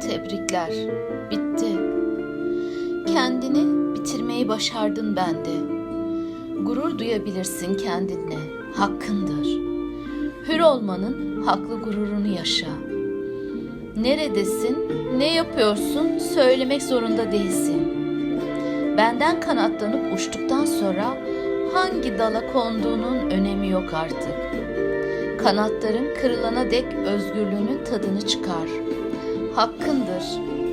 Tebrikler. Bitti. Kendini bitirmeyi başardın bende. Gurur duyabilirsin kendinle. Hakkındır. Hür olmanın haklı gururunu yaşa. Neredesin, ne yapıyorsun söylemek zorunda değilsin. Benden kanatlanıp uçtuktan sonra hangi dala konduğunun önemi yok artık. Kanatların kırılana dek özgürlüğünün tadını çıkar. Hakkındır.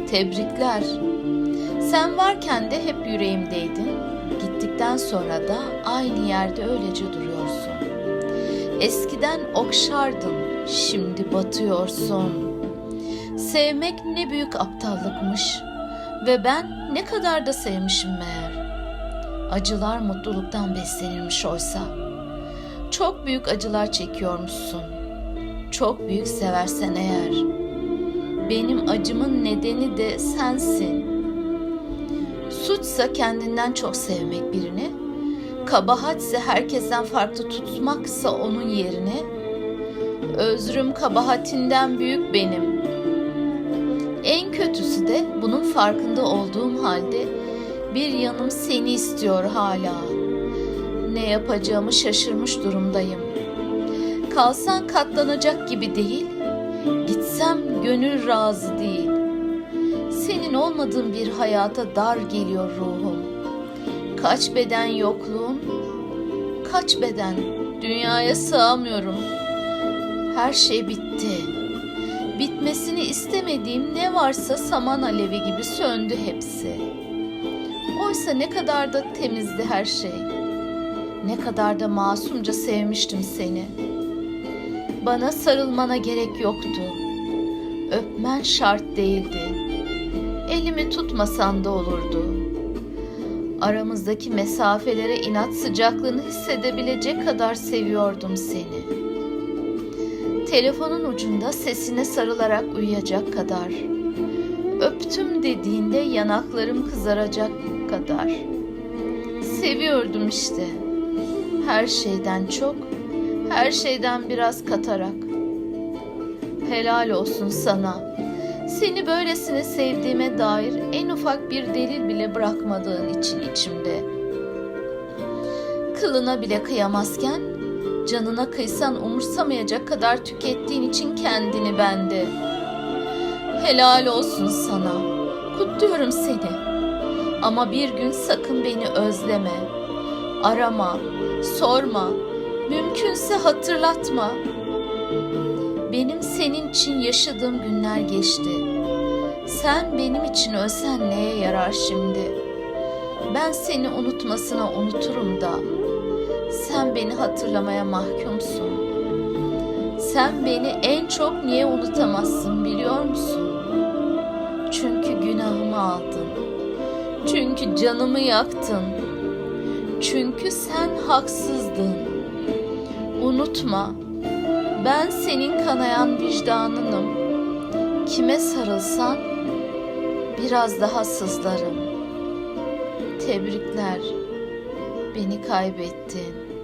Tebrikler. Sen varken de hep yüreğimdeydin. Gittikten sonra da aynı yerde öylece duruyorsun. Eskiden okşardın, şimdi batıyorsun. Sevmek ne büyük aptallıkmış ve ben ne kadar da sevmişim meğer. Acılar mutluluktan beslenirmiş oysa. Çok büyük acılar çekiyormuşsun. Çok büyük seversen eğer. Benim acımın nedeni de sensin. Suçsa kendinden çok sevmek birini, kabahatse herkesten farklı tutmaksa onun yerine, özrüm kabahatinden büyük benim. En kötüsü de bunun farkında olduğum halde bir yanım seni istiyor hala. Ne yapacağımı şaşırmış durumdayım. Kalsan katlanacak gibi değil, gitsem gönül razı değil. Senin olmadığın bir hayata dar geliyor ruhum. Kaç beden yokluğun, kaç beden dünyaya sığamıyorum. Her şey bitti. Bitmesini istemediğim ne varsa saman alevi gibi söndü hepsi. Oysa ne kadar da temizdi her şey. Ne kadar da masumca sevmiştim seni. Bana sarılmana gerek yoktu. Öpmen şart değildi. Elimi tutmasan da olurdu. Aramızdaki mesafelere inat sıcaklığını hissedebilecek kadar seviyordum seni. Telefonun ucunda sesine sarılarak uyuyacak kadar. Öptüm dediğinde yanaklarım kızaracak kadar. Seviyordum işte. Her şeyden çok, her şeyden biraz katarak. Helal olsun sana. Seni böylesine sevdiğime dair en ufak bir delil bile bırakmadığın için içimde. Kılına bile kıyamazken canına kıysan umursamayacak kadar tükettiğin için kendini bende. Helal olsun sana. Kutluyorum seni. Ama bir gün sakın beni özleme. Arama, sorma, mümkünse hatırlatma. Benim senin için yaşadığım günler geçti. Sen benim için ölsen neye yarar şimdi? Ben seni unutmasına unuturum da. Sen beni hatırlamaya mahkumsun. Sen beni en çok niye unutamazsın biliyor musun? Çünkü günahımı aldın. Çünkü canımı yaktın. Çünkü sen haksızdın. Unutma, ben senin kanayan vicdanınım. Kime sarılsan biraz daha sızlarım. Tebrikler. Beni kaybettin.